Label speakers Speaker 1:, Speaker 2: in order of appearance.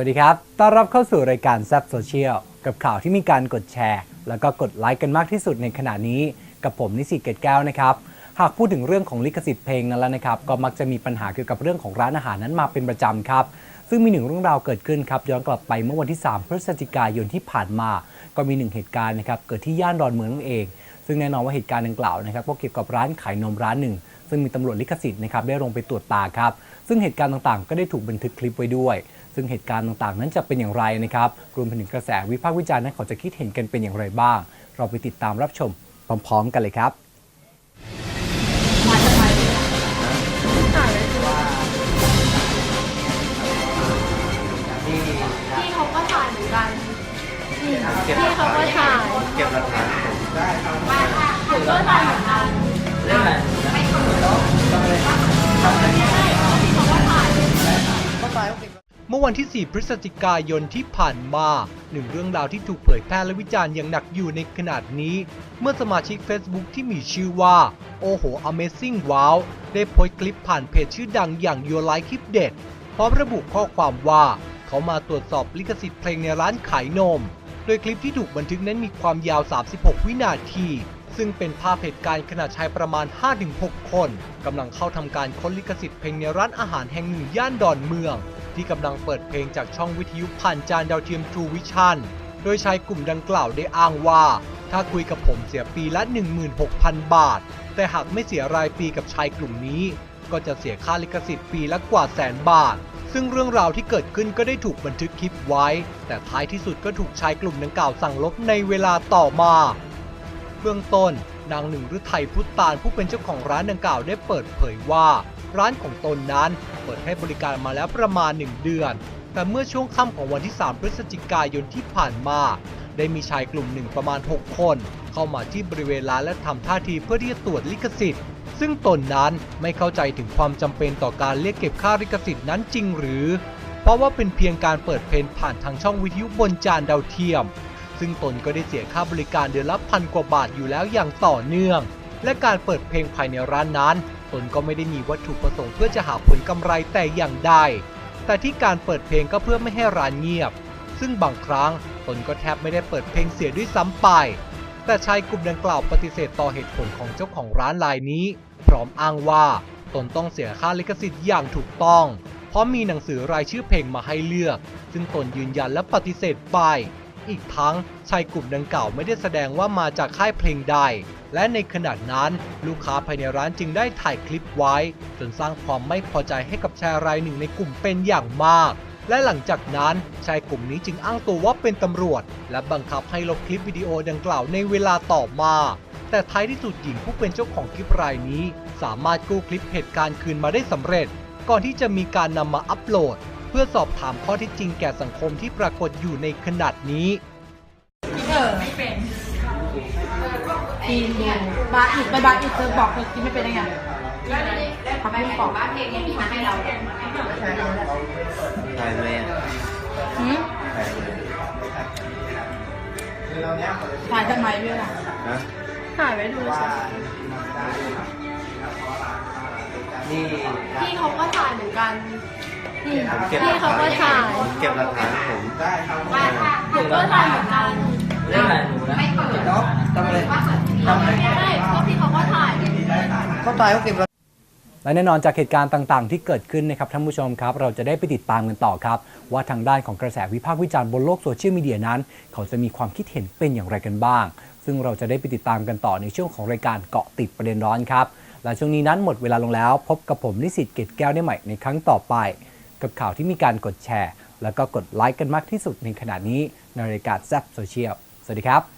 Speaker 1: วัสดีครับ ต้อนรับเข้าสู่รายการแซ p โซเชียลกับข่าวที่มีการกดแชร์ แล้วก็กดไลค์กันมากที่สุดในขณะนี้ กับผมนิสิตเกตแก้วนะครับ หากพูดถึงเรื่องของลิขสิทธิ์เพลงนั้นแล้วนะครับ ก็มักจะมีปัญหาเกี่ยวกับเรื่องของร้านอาหารนั้นมาเป็นประจำครับ ซึ่งมีหนึ่งเรื่องราวเกิดขึ้นครับ ย้อนกลับไปเมื่อวันที่ 3 พฤศจิกายนที่ผ่านมา ก็มีหนึ่งเหตุการณ์นะครับ เกิดที่ย่านดอนเมืองนั่นเอง ซึ่งแน่นอนว่าเหตุการณ์ดังกล่าวนะครับ ก็เกี่ยวกับร้านขายนมร้านหนึ่ง ซึ่งมีตำรวจลิขสิทธิ์นะครับได้ลงไปตรวจตาครับ ซึ่งเหตุการณ์ต่างๆ ก็ได้ถูกบันทึกคลิปไว้ด้วย ซึ่งเหตุการณ์ต่างๆ นั้นจะเป็นอย่างไรนะครับรวมไปถึงกระแสวิพากษ์วิจารณ์นั้นเขาจะคิดเห็นกันเป็นอย่างไรบ้าง เราไปติดตามรับชมพร้อม ๆ กันเลยครับ
Speaker 2: พี่เขาก็ถ่ายเหมือนกันอืมพี่เขาก็ถ่าย
Speaker 3: เก็บหลักฐานผม
Speaker 2: หนูก็ถ่ายเหมือนกัน วั
Speaker 4: นที่ 4 พฤศจิกายนที่ผ่านมา หนึ่งเรื่องราวที่ถูกเผยแพร่และวิจารณ์อย่างหนักอยู่ในขนาดนี้ เมื่อสมาชิก Facebook ที่มีชื่อว่า โอโห Amazing Wow ได้โพสต์คลิปผ่านเพจชื่อดังอย่าง Your Life คลิปเด็ดพร้อมระบุข้อความว่า เขามาตรวจสอบลิขสิทธิ์เพลงในร้านขายนม โดยคลิปที่ถูกบันทึกนั้นมีความยาว 36 วินาที ซึ่งเป็นภาพเหตุการณ์ขณะชายประมาณ 5-6 คนกำลังเข้าทำการค้นลิขสิทธิ์เพลงในร้านอาหารแห่งหนึ่งย่านดอนเมือง ที่กำลังเปิดเพลงจากช่องวิทยุผ่านจานดาวเทียม True Vision โดยชายกลุ่มดังกล่าวได้อ้างว่า ถ้าคุยกับผมเสียปีละ 16,000 บาท แต่หากไม่เสียรายปีกับชายกลุ่มนี้ ก็จะเสียค่าลิขสิทธิ์ปีละกว่าแสนบาทซึ่งเรื่องราวที่เกิดขึ้นก็ได้ถูกบันทึกคลิปไว้ แต่ท้ายที่สุดก็ถูกชายกลุ่มดังกล่าวสั่งลบในเวลาต่อมา เบื้องต้น นางหนึ่งฤทัยพุทธตานผู้เป็นเจ้าของร้านดังกล่าวได้เปิดเผยว่า ร้านของตนนั้นเปิดให้บริการมาแล้วประมาณ 1 เดือน แต่เมื่อช่วงค่ำของวันที่ 3 พฤศจิกายนที่ผ่านมา ได้มีชายกลุ่มหนึ่งประมาณ 6 คน เข้ามาที่บริเวณร้านและทำท่าทีเพื่อที่จะตรวจลิขสิทธิ์ซึ่งตนนั้นไม่เข้าใจถึงความจำเป็นต่อการเรียกเก็บค่าลิขสิทธิ์นั้นจริงหรือ เพราะว่าเป็นเพียงการเปิดเพลงผ่านทางช่องวิทยุบนจานดาวเทียม ซึ่งตนก็ได้เสียค่าบริการเดือนละพันกว่าบาทอยู่แล้วอย่างต่อเนื่อง และการเปิดเพลงภายในร้านนั้น ตนก็ไม่ได้มีวัตถุประสงค์เพื่อจะหาผลกำไรแต่อย่างใด แต่ที่การเปิดเพลงก็เพื่อไม่ให้ร้านเงียบ ซึ่งบางครั้งตนก็แทบไม่ได้เปิดเพลงเสียด้วยซ้ำไป แต่ชายกลุ่มดังกล่าวปฏิเสธต่อเหตุผลของเจ้าของร้านรายนี้ พร้อมอ้างว่าตนต้องเสียค่าลิขสิทธิ์อย่างถูกต้อง เพราะมีหนังสือรายชื่อเพลงมาให้เลือก ซึ่งตนยืนยันและปฏิเสธไป อีกทั้งชายกลุ่มดังกล่าวไม่ได้แสดงว่ามาจากค่ายเพลงใด และในขณะนั้นลูกค้าภายในร้านจึงได้ถ่ายคลิปไว้ จนสร้างความไม่พอใจให้กับชายรายหนึ่งในกลุ่มเป็นอย่างมาก และหลังจากนั้นชายกลุ่มนี้จึงอ้างตัวว่าเป็นตำรวจ และบังคับให้ลบคลิปวิดีโอดังกล่าวในเวลาต่อมาแต่ท้ายที่สุดหญิงผู้เป็นเจ้าของคลิปรายนี้ สามารถกู้คลิปเหตุการณ์คืนมาได้สำเร็จ ก่อนที่จะมีการนำมาอัปโหลด พื่อสอบถามข้อเที่จริงแก่สังคมที่ปรากฏอยู่ในขนาดนี้
Speaker 2: เออไม่เป็นกินดูบาร์อีกไปบาร์อีกเธอบอกเธอกินไม่เป็นได้ไงพักบุ้งกรอบบ้านเพลงนี้พี่มาให้เรา
Speaker 3: ถ่ายเลยอะ
Speaker 2: หืม
Speaker 3: ถ่ายเลย
Speaker 2: ถ่ายทำไมพี่ล่ะ
Speaker 3: นะ
Speaker 2: ถ่ายไว้ดูเฉย
Speaker 3: นี่
Speaker 2: พี่เขาก็ถ่ายเหมือนกันอืม
Speaker 3: ผมเก็บ
Speaker 2: พี่เขาก็ถ่าย
Speaker 3: ผมเก็บหลักฐานผมได้ครับ
Speaker 2: หนูก็ถ่ายเหมือนกัน
Speaker 3: เรื่องอะไรไม่เปิดแล้วทำอะไรทำอะไร
Speaker 2: ใช่ก็พี่เขาก็ถ่าย
Speaker 3: เขาตายเขาเก็บ
Speaker 1: และแน่นอนจากเหตุการณ์ต่างๆ ที่เกิดขึ้นนะครับท่านผู้ชมครับ เราจะได้ไปติดตามกันต่อครับ ว่าทางด้านของกระแสวิพากษ์วิจารณ์บนโลกโซเชียลมีเดียนั้น เขาจะมีความคิดเห็นเป็นอย่างไรกันบ้าง ซึ่งเราจะได้ไปติดตามกันต่อในช่วงของรายการเกาะติดประเด็นร้อนครับและช่วงนี้นั้นหมดเวลาลงแล้ว พบกับผมนิสิตเกตแก้วได้ใหม่ในครั้งต่อไป กับข่าวที่มีการกดแชร์ แล้วก็กดไลค์กันมากที่สุดในขณะนี้ในรายการแซบโซเชียลสวัสดีครับ